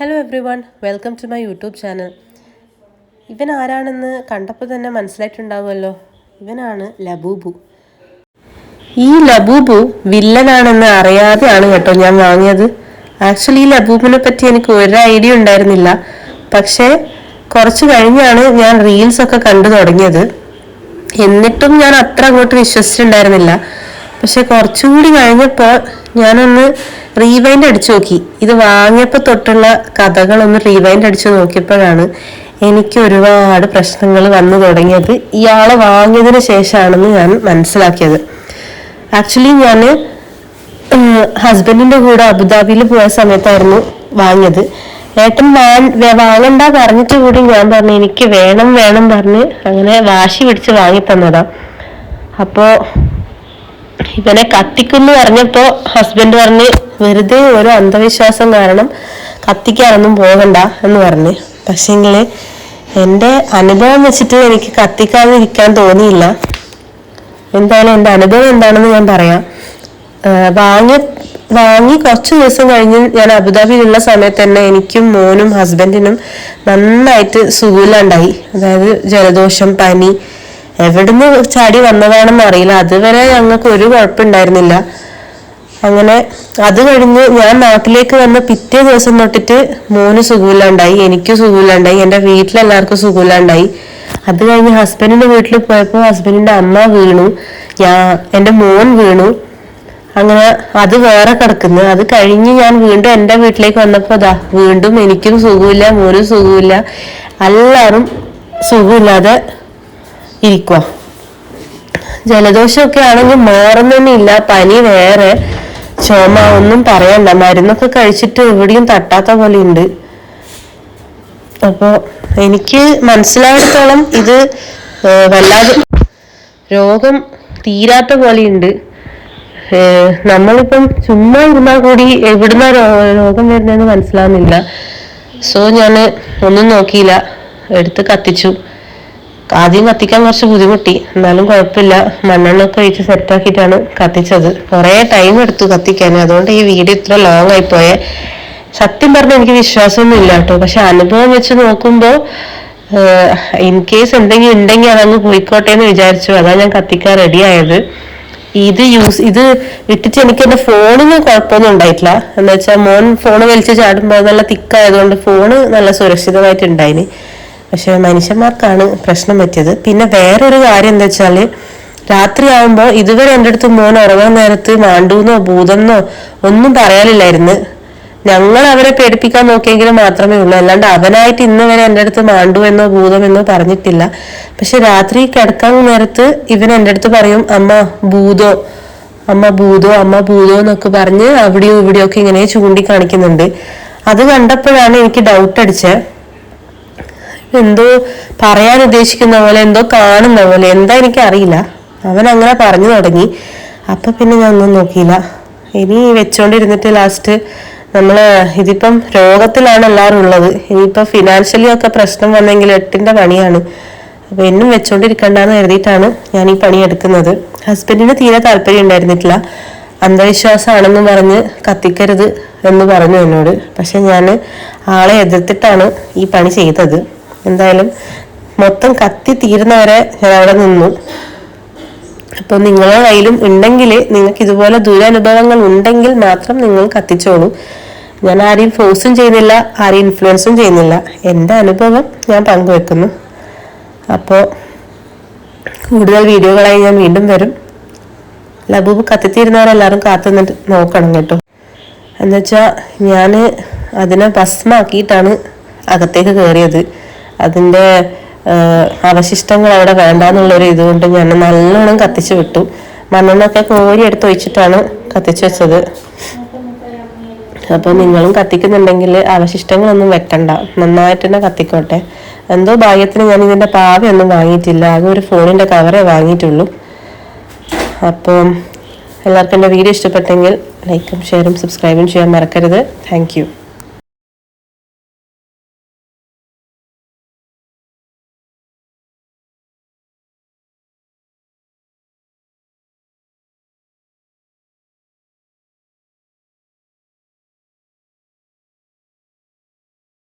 Hello everyone welcome to my YouTube channel ഇവൻ ആരാണെന്ന് കണ്ടപ്പോൾ തന്നെ മനസ്സിലായിട്ടുണ്ടാവുമല്ലോ. ഇവനാണ് ലബൂബു. ഈ ലബൂബു വില്ലനാണെന്ന് അറിയാതെയാണ് കേട്ടോ ഞാൻ വാങ്ങിയത്. ആക്ച്വലി ഈ ലബൂബിനെ പറ്റി എനിക്ക് ഒരു ഐഡിയ ഉണ്ടായിരുന്നില്ല. പക്ഷേ കുറച്ച് കഴിഞ്ഞാണ് ഞാൻ റീൽസ് ഒക്കെ കണ്ടു തുടങ്ങിയത്. എന്നിട്ടും ഞാൻ അത്ര അങ്ങോട്ട് വിശ്വസിച്ചിട്ടുണ്ടായിരുന്നില്ല. പക്ഷെ കുറച്ചുകൂടി കഴിഞ്ഞപ്പോൾ ഞാനൊന്ന് റീവൈൻഡ് അടിച്ചു നോക്കി. ഇത് വാങ്ങിയപ്പോൾ തൊട്ടുള്ള കഥകളൊന്ന് റീവൈൻഡ് അടിച്ചു നോക്കിയപ്പോഴാണ് എനിക്ക് ഒരുപാട് പ്രശ്നങ്ങൾ വന്നു തുടങ്ങിയത്. ഇയാളെ വാങ്ങിയതിന് ശേഷമാണെന്ന് ഞാൻ മനസ്സിലാക്കിയത്. ആക്ച്വലി ഞാൻ ഹസ്ബൻഡിന്റെ കൂടെ അബുദാബിയിൽ പോയ സമയത്തായിരുന്നു വാങ്ങിയത്. ഏട്ടൻ വാങ്ങണ്ട പറഞ്ഞിട്ട് കൂടി ഞാൻ പറഞ്ഞു എനിക്ക് വേണം വേണം പറഞ്ഞ് അങ്ങനെ വാശി പിടിച്ച് വാങ്ങി തന്നതാ. അപ്പോ ഇവനെ കത്തിക്കുന്നു പറഞ്ഞപ്പോ ഹസ്ബൻഡ് പറഞ്ഞ് വെറുതെ ഓരോ അന്ധവിശ്വാസം കാരണം കത്തിക്കാനൊന്നും പോകണ്ട എന്ന് പറഞ്ഞ്. പക്ഷേങ്കിൽ എന്റെ അനുഭവം വെച്ചിട്ട് എനിക്ക് കത്തിക്കാതിരിക്കാൻ തോന്നിയില്ല. എന്തായാലും എന്റെ അനുഭവം എന്താണെന്ന് ഞാൻ പറയാം. വാങ്ങി വാങ്ങി കുറച്ച് ദിവസം കഴിഞ്ഞ് ഞാൻ അബുദാബിയിലുള്ള സമയത്ത് തന്നെ എനിക്കും മോനും ഹസ്ബൻഡിനും നന്നായിട്ട് സുഖമില്ലാണ്ടായി. അതായത് ജലദോഷം പനി എവിടുന്ന് ചാടി വന്നതാണെന്ന് അറിയില്ല. അതുവരെ ഞങ്ങൾക്ക് ഒരു കുഴപ്പമുണ്ടായിരുന്നില്ല. അങ്ങനെ അത് കഴിഞ്ഞ് ഞാൻ നാട്ടിലേക്ക് വന്ന പിറ്റേ ദിവസം തൊട്ടിട്ട് മോന് സുഖമില്ലാണ്ടായി എനിക്ക് സുഖമില്ലാണ്ടായി എന്റെ വീട്ടിലെല്ലാവർക്കും സുഖമില്ലാണ്ടായി. അത് കഴിഞ്ഞ് ഹസ്ബൻഡിന്റെ വീട്ടിൽ പോയപ്പോൾ ഹസ്ബൻഡിന്റെ അമ്മ വീണു. ഞാൻ എന്റെ മോൻ വീണു. അങ്ങനെ അത് വേറെ കിടക്കുന്നു. അത് കഴിഞ്ഞ് ഞാൻ വീണ്ടും എന്റെ വീട്ടിലേക്ക് വന്നപ്പോൾ അതാ വീണ്ടും എനിക്കും സുഖമില്ല മോനും സുഖമില്ല. എല്ലാവരും സുഖമില്ലാതെ ഇരിക്കുക ജലദോഷമൊക്കെ ആണെങ്കിൽ മാറുന്നില്ല പനി വേറെ. ചുമ ഒന്നും പറയണ്ട മരുന്നൊക്കെ കഴിച്ചിട്ട് എവിടെയും തട്ടാത്ത പോലെ ഉണ്ട്. അപ്പോ എനിക്ക് മനസ്സിലായിടത്തോളം ഇത് വല്ലാതെ രോഗം തീരാത്ത പോലെയുണ്ട് നമ്മളിപ്പം ചുമ്മാ ഇരുന്നാൽ കൂടി എവിടുന്ന രോഗം വരുന്നതെന്ന് മനസ്സിലാവുന്നില്ല. സോ ഞാൻ ഒന്നും നോക്കിയില്ല. എടുത്ത് കത്തിച്ചു. ആദ്യം കത്തിക്കാൻ കുറച്ച് ബുദ്ധിമുട്ടി. എന്നാലും കുഴപ്പമില്ല. മണ്ണെണ്ണൊക്കെ ഒഴിച്ച് സെറ്റാക്കിയിട്ടാണ് കത്തിച്ചത്. കുറേ ടൈം എടുത്തു കത്തിക്കാൻ. അതുകൊണ്ട് ഈ വീഡിയോ ഇത്ര ലോങ് ആയിപ്പോയെ സത്യം പറഞ്ഞ എനിക്ക് വിശ്വാസമൊന്നും ഇല്ല കേട്ടോ. പക്ഷെ അനുഭവം വെച്ച് നോക്കുമ്പോൾ ഇൻ കേസ് എന്തെങ്കിലും ഉണ്ടെങ്കിൽ അതങ്ങ് പോയിക്കോട്ടെ എന്ന് വിചാരിച്ചു. അതാ ഞാൻ കത്തിക്കാൻ റെഡി ആയത്. ഇത് യൂസ് ഇത് ഇട്ടിട്ട് എനിക്ക് എന്റെ ഫോണിന് കുഴപ്പമൊന്നും ഉണ്ടായിട്ടില്ല. എന്താ വെച്ചാൽ മോൻ ഫോൺ വലിച്ച് ചാടുമ്പോൾ നല്ല തിക്കായതുകൊണ്ട് ഫോണ് നല്ല സുരക്ഷിതമായിട്ട് ഉണ്ടായിന്. പക്ഷെ മനുഷ്യന്മാർക്കാണ് പ്രശ്നം പറ്റിയത്. പിന്നെ വേറൊരു കാര്യം എന്താ വെച്ചാൽ രാത്രിയാവുമ്പോൾ ഇതുവരെ എന്റെ അടുത്ത് മോൻ ഉറങ്ങാൻ നേരത്ത് മാണ്ടൂന്നോ ഭൂതെന്നോ ഒന്നും പറയാനില്ലായിരുന്നു. ഞങ്ങൾ അവരെ പേടിപ്പിക്കാൻ നോക്കിയെങ്കിലും മാത്രമേ ഉള്ളൂ. അല്ലാണ്ട് അവനായിട്ട് ഇന്ന് വരെ എന്റെ അടുത്ത് മാണ്ടു എന്നോ ഭൂതം എന്നോ പറഞ്ഞിട്ടില്ല. പക്ഷെ രാത്രി കിടക്കാൻ നേരത്ത് ഇവൻ എന്റെ അടുത്ത് പറയും അമ്മ ഭൂതോ അമ്മ ഭൂതോ അമ്മ ഭൂതോ എന്നൊക്കെ പറഞ്ഞ് അവിടെയും ഇവിടെയൊക്കെ ഇങ്ങനെ ചൂണ്ടിക്കാണിക്കുന്നുണ്ട്. അത് കണ്ടപ്പോഴാണ് എനിക്ക് ഡൗട്ട് അടിച്ചത് എന്തോ പറയാൻ ഉദ്ദേശിക്കുന്ന പോലെ എന്തോ കാണുന്ന പോലെ എന്താ എനിക്ക് അറിയില്ല അവൻ അങ്ങനെ പറഞ്ഞു തുടങ്ങി. അപ്പൊ പിന്നെ ഞാൻ ഒന്നും നോക്കിയില്ല. ഇനി വെച്ചോണ്ടിരുന്നിട്ട് ലാസ്റ്റ് നമ്മൾ ഇതിപ്പം രോഗത്തിലാണ് എല്ലാവരും ഉള്ളത്. ഇനിയിപ്പൊ ഫിനാൻഷ്യലി ഒക്കെ പ്രശ്നം വന്നെങ്കിൽ എട്ടിന്റെ പണിയാണ്. അപ്പൊ എന്നും വെച്ചോണ്ടിരിക്കണ്ടെന്ന് കരുതിയിട്ടാണ് ഞാൻ ഈ പണി എടുക്കുന്നത്. ഹസ്ബൻഡിന് തീരെ താല്പര്യം ഉണ്ടായിരുന്നിട്ടില്ല. അന്ധവിശ്വാസമാണെന്ന് പറഞ്ഞ് കത്തിക്കരുത് എന്ന് പറഞ്ഞു എന്നോട്. പക്ഷെ ഞാൻ ആളെ എതിർത്തിട്ടാണ് ഈ പണി ചെയ്തത്. എന്തായാലും മൊത്തം കത്തി തീരുന്നവരെ ഞാൻ അവിടെ നിന്നു. അപ്പൊ നിങ്ങളുടെ കയ്യിലും ഉണ്ടെങ്കിൽ നിങ്ങൾക്ക് ഇതുപോലെ ദുരനുഭവങ്ങൾ ഉണ്ടെങ്കിൽ മാത്രം നിങ്ങൾ കത്തിച്ചോളൂ. ഞാൻ ആരെയും ഫോഴ്സും ചെയ്യുന്നില്ല ആരെയും ഇൻഫ്ലുവൻസും ചെയ്യുന്നില്ല. എന്റെ അനുഭവം ഞാൻ പങ്കുവെക്കുന്നു. അപ്പോൾ കൂടുതൽ വീഡിയോകളായി ഞാൻ വീണ്ടും വരും. ലബൂബ് കത്തിത്തീരുന്നവരെല്ലാവരും കാത്തു നോക്കണം കേട്ടോ. എന്നുവെച്ചാൽ ഞാൻ അതിനെ ഭസ്മാക്കിയിട്ടാണ് അകത്തേക്ക് കയറിയത് അതിന്റെ അവശിഷ്ടങ്ങൾ അവിടെ വേണ്ടാന്നുള്ളൊരു ഇതുകൊണ്ട് ഞാൻ നല്ലോണം കത്തിച്ചു വിട്ടു. മണ്ണെണ്ണൊക്കെ കോരി എടുത്ത് ഒഴിച്ചിട്ടാണ് കത്തിച്ചു വെച്ചത്. അപ്പോൾ നിങ്ങളും കത്തിക്കുന്നുണ്ടെങ്കിൽ അവശിഷ്ടങ്ങളൊന്നും വെക്കണ്ട. നന്നായിട്ട് തന്നെ കത്തിക്കോട്ടെ. എന്തോ ഭാഗ്യത്തിന് ഞാൻ ഇതിന്റെ പാവയൊന്നും വാങ്ങിയിട്ടില്ല. ആകെ ഒരു ഫോണിന്റെ കവറേ വാങ്ങിയിട്ടുള്ളൂ. അപ്പോൾ എല്ലാവർക്കും എന്റെ വീഡിയോ ഇഷ്ടപ്പെട്ടെങ്കിൽ ലൈക്കും ഷെയറും സബ്സ്ക്രൈബും ചെയ്യാൻ മറക്കരുത്. താങ്ക്